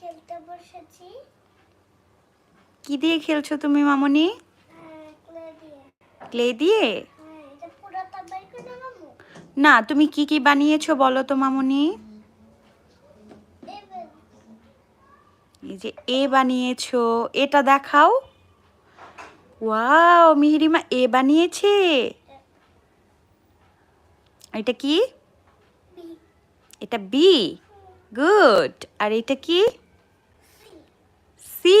খেলতে বসেছি। কি দিয়ে খেলছো তুমি মামনি? হ্যাঁ ক্লে দিয়ে। হ্যাঁ না তুমি কি কি বানিয়েছো বলো তো মামনি? এই যে এ বানিয়েছো এটা দেখাও। ওয়াও মিহিরিমা এ বানিয়েছে। এটা। কি? এটা বি? গুড আর এটা কি? সি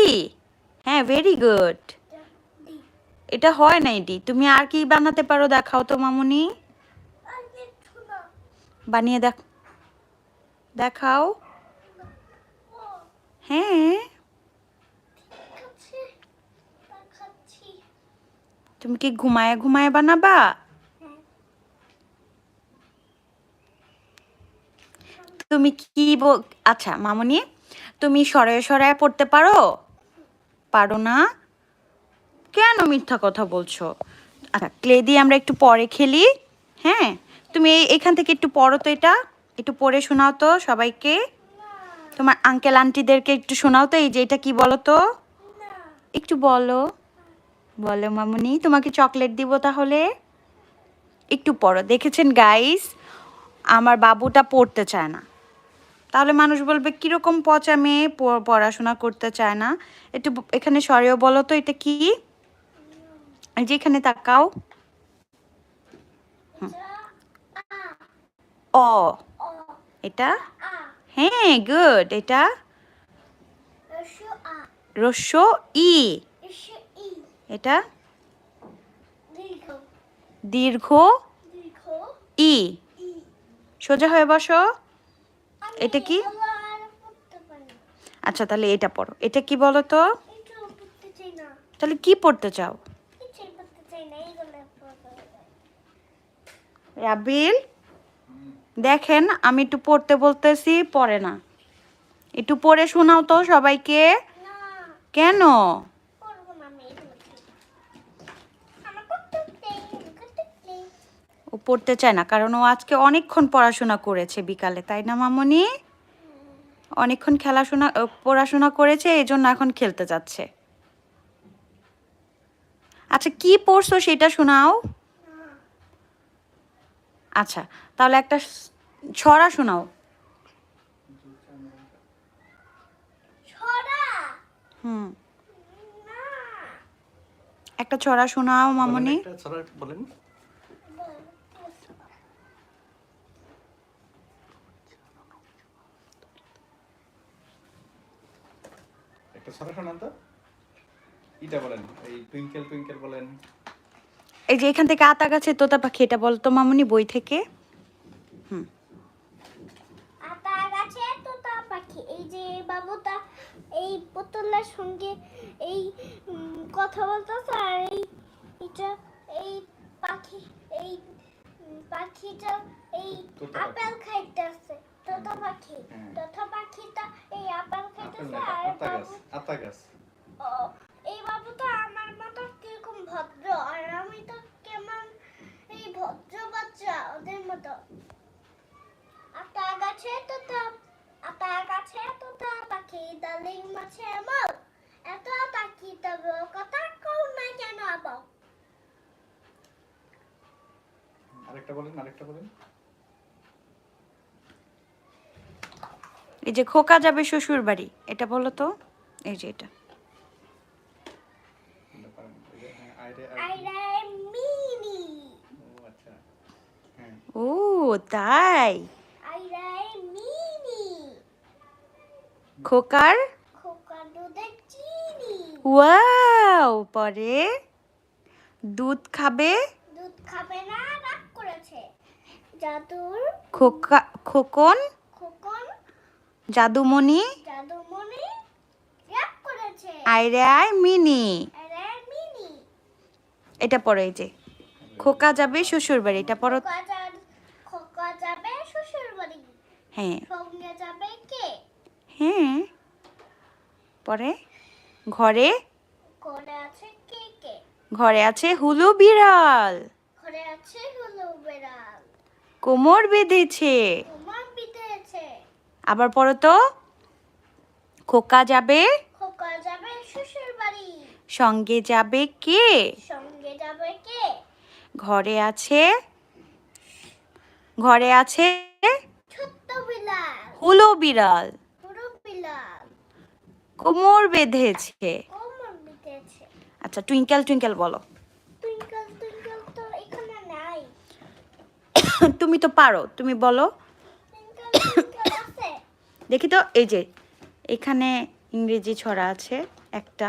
হ্যাঁ ভেরি গুড এটা হয় নাই ডি তুমি আর কি বানাতে পারো দেখাও তো, মামুনি। না বানিয়ে দেখ, দেখাও। হ্যাঁ। তুমি কি ঘুমায় ঘুমায় বানাবা হ্যাঁ তুমি কি আচ্ছা মামনি, তুমি সরায় সরায় পড়তে পারো? পারো না? কেন মিথ্যা কথা বলছো? আচ্ছা ক্লে দিয়ে আমরা একটু পরে খেলি হ্যাঁ? তুমি এখান থেকে একটু পড়ো তো এটা, একটু পড়ে শোনাও তো সবাইকে। তোমার আঙ্কেল আন্টিদেরকে একটু শোনাও তো, এই যে এটা কি বলো তো? একটু বলো। বলো মামনি, তোমাকে চকলেট দিব তাহলে? একটু পড়ো, দেখেছেন গাইস আমার বাবুটা পড়তে চায় না। তাহলে মানুষ বলবে, কীরকম পচা মেয়ে পড়াশোনা করতে চায় না? একটু এখানে সরেও বলো তো, এটা কি? এই যে এখানে তাকাও। অ। এটা? হ্যাঁ গুড। এটা? রস্য ই। এটা? দীর্ঘ। ই। সোজা হয়ে বসো। এটা কি? আচ্ছা তাহলে এটা পড়ো। এটা কি বলো তো তাহলে কি পড়তে চাও। রাবিল দেখেন আমি একটু পড়তে বলতেছি পড়ে না। একটু পড়ে শোনাও তো সবাইকে। কেন পড়ব না আমি এগুলো ঠিক। আমার করতে চাই করতে চাই ও পড়তে চায় না কারণ ও আজকে অনেকক্ষণ পড়াশোনা করেছে বিকালে তাই না মামনি? অনেকক্ষণ খেলাশোনা পড়াশোনা করেছে এই জন্য এখন খেলতে যাচ্ছে। আচ্ছা কি পড়ছো সেটা শোনাও। আচ্ছা তাহলে একটা ছড়া শোনাও। হুম। একটা ছড়া শোনাও মামনি। ছড়া বলেন বল। একটা ছড়া শোনান তো। ইটা বলেন এই টুইঙ্কেল টুইঙ্কেল বলেন। এই যে এখান থেকে আতা গাছে তোতা পাখি এটা বলতো মামনি বই থেকে? আতা গাছে তোতা পাখি এই যে বাবুটা এই পুতুলের সঙ্গে এই কথা বলতেছে আর এই এটা এই পাখি এই পাখিটা এই। আপেল খাইতেছে। তোতা পাখি। তোতা পাখিটা এই আপেল না আর আতা গাছ বাবু আতা গাছ ও, এই বাবুটা আমার মতো কীরকম ভদ্র আর আমি তো কেমন এই ভদ্র বাচ্চা ওদের মতো আতা গাছে তোতা আতা গাছে তোতা পাখি ডালিম মাছে মল এত তাকি তবে কথা কও না কেন আবার আরেকটা বলেন আরেকটা বলেন। এই যে খোকা যাবে শ্বশুর বাড়ি এটা বলো তো? এই যে এটা। ও, তাই? খোকার? ওয়াও, পরে? দুধ খাবে? দুধ খাবে না রাগ করেছে জাদুর খোকা, খোকন? খোকন জাদুমণি? আয় মিনি। এটা পড়ো এই যে। খোকা যাবে শ্বশুর বাড়ি এটা পড়ো। খোকা যাবে শ্বশুর বাড়ি। হ্যাঁ। যাবে কে? হ্যাঁ। পরে? ঘরে? ঘরে আছে কে কে? ঘরে আছে হুলু বিড়াল। ঘরে আছে হলো বেড়াল। কোমর বেঁধেছে। আবার পড়ো তো। খোকা যাবে? খোকা যাবে শ্বশুর বাড়ি। সঙ্গে যাবে কে? সঙ্গে যাবে কে? ঘরে আছে? ঘরে আছে? ছোট্ট হুলো বিড়াল পুরো কোমর বেঁধেছে। কোমর আচ্ছা টুইঙ্কেল টুইঙ্কেল বলো। টুইঙ্কল টুইঙ্কল তো এখানে নাই। তুমি তো পারো তুমি বলো। দেখি তো, এই যে, এখানে ইংরেজি ছড়া আছে একটা।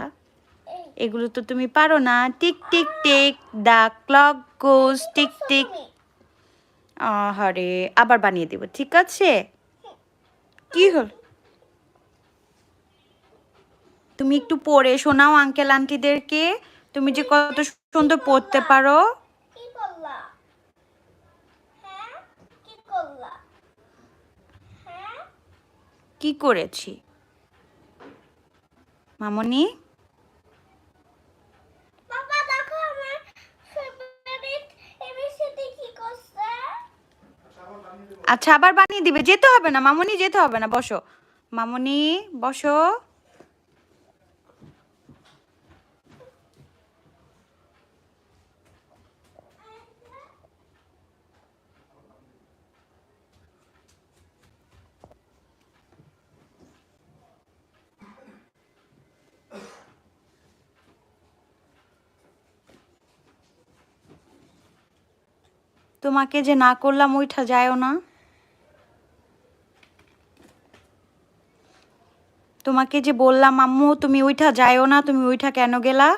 এগুলো তো তুমি পারো না। Tick tick tick, the clock goes tick tick. আহারে, আবার বানিয়ে দেব, ঠিক আছে? কি হল? তুমি একটু পড়ে শোনাও আঙ্কেল আন্টিদেরকে তুমি যে কত সুন্দর পড়তে পারো কি করলা হ্যাঁ কি করলা হ্যাঁ কি করেছি? মামনি? আচ্ছা আবার বানিয়ে দিবে। যেতে হবে না মামনি যেতে হবে না বসো। মামনি বসো। তোমাকে যে না করলাম ওইটা যায়ও না। তোমাকে যে বললাম আম্মু তুমি ওইটা যায়ও না তুমি ওইটা কেন গেলা?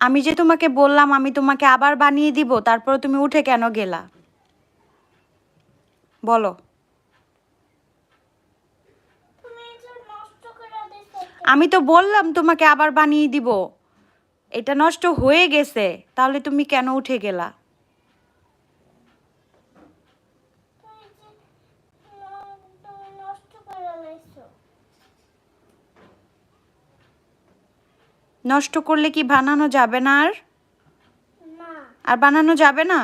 আমি যে তোমাকে বললাম আমি তোমাকে আবার বানিয়ে দিব তারপর তুমি উঠে কেন গেলা? বলো। আমি তো বললাম তোমাকে আবার বানিয়ে দিব। এটা নষ্ট হয়ে গেছে তাহলে তুমি কেন উঠে গেলা? নষ্ট করলে কি বানানো যাবে না আর? আর বানানো যাবে না?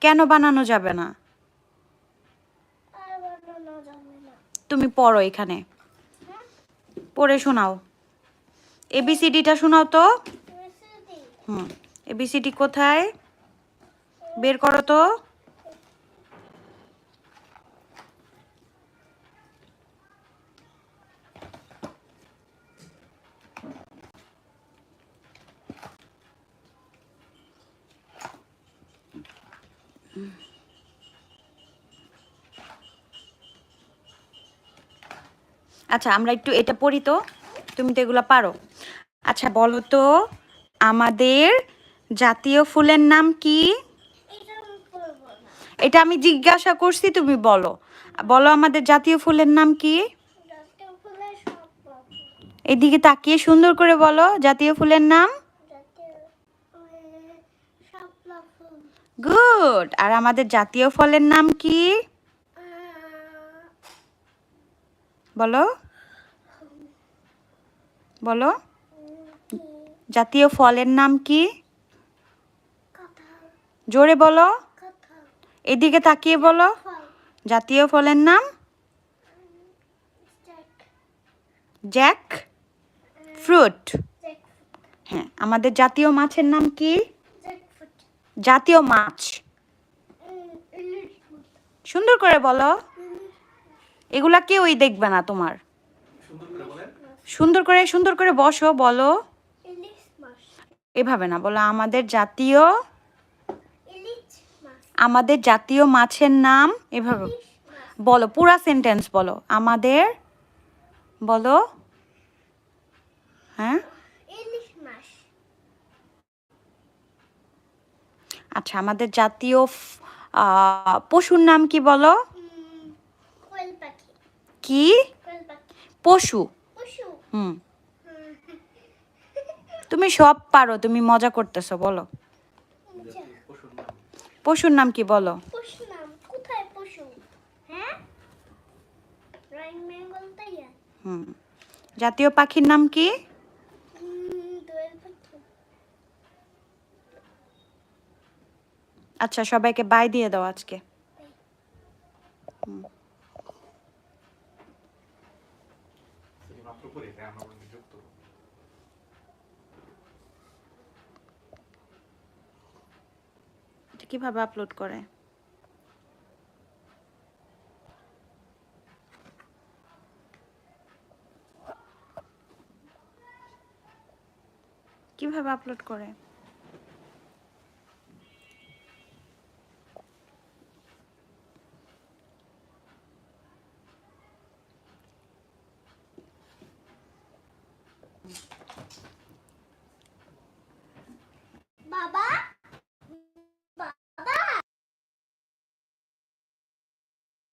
কেন বানানো যাবে না? তুমি পড়ো এখানে। হ্যাঁ? পড়ে শোনাও। এবিসিডিটা শোনাও তো। হুম। এবিসিডি কোথায়? বের করো তো। আচ্ছা আমরা একটু এটা পড়ি তো। তুমি তো এগুলো পারো। আচ্ছা বলো তো। আমাদের জাতীয় ফুলের নাম কি? এটা আমি জিজ্ঞাসা করছি, তুমি বলো। বলো আমাদের জাতীয় ফুলের নাম কি? এদিকে তাকিয়ে সুন্দর করে বলো, জাতীয় ফুলের নাম? গুড। আর আমাদের জাতীয় ফলের নাম কি? বলো। বলো। জাতীয় ফলের নাম কি? জোরে বলো। এদিকে তাকিয়ে বলো। জাতীয় ফলের নাম? জ্যাক। ফ্রুট। হ্যাঁ আমাদের জাতীয় মাছের নাম কি? জাতীয় মাছ। সুন্দর করে বলো। এগুলা কেউই দেখবে না তোমার। সুন্দর করে সুন্দর করে বসো বলো। এভাবে না বলো আমাদের জাতীয় আমাদের জাতীয় মাছের নাম এভাবে। বলো পুরা সেন্টেন্স বলো। আমাদের বলো। হ্যাঁ? আচ্ছা আমাদের জাতীয় পশুর নাম কি বলো? কি? পশু। হুম, তুমি সব পারো তুমি মজা করতেছো বলো। পশুর নাম কি বলো? পশু নাম কোথায় পশু? হ্যাঁ? হুম। জাতীয় পাখির নাম কি? আচ্ছা সবাইকে বাই দিয়ে দাও আজকে। হুম। মাত্র করে তাই আমরা বলি যুক্ত এটা কীভাবে আপলোড করে? কীভাবে আপলোড করে?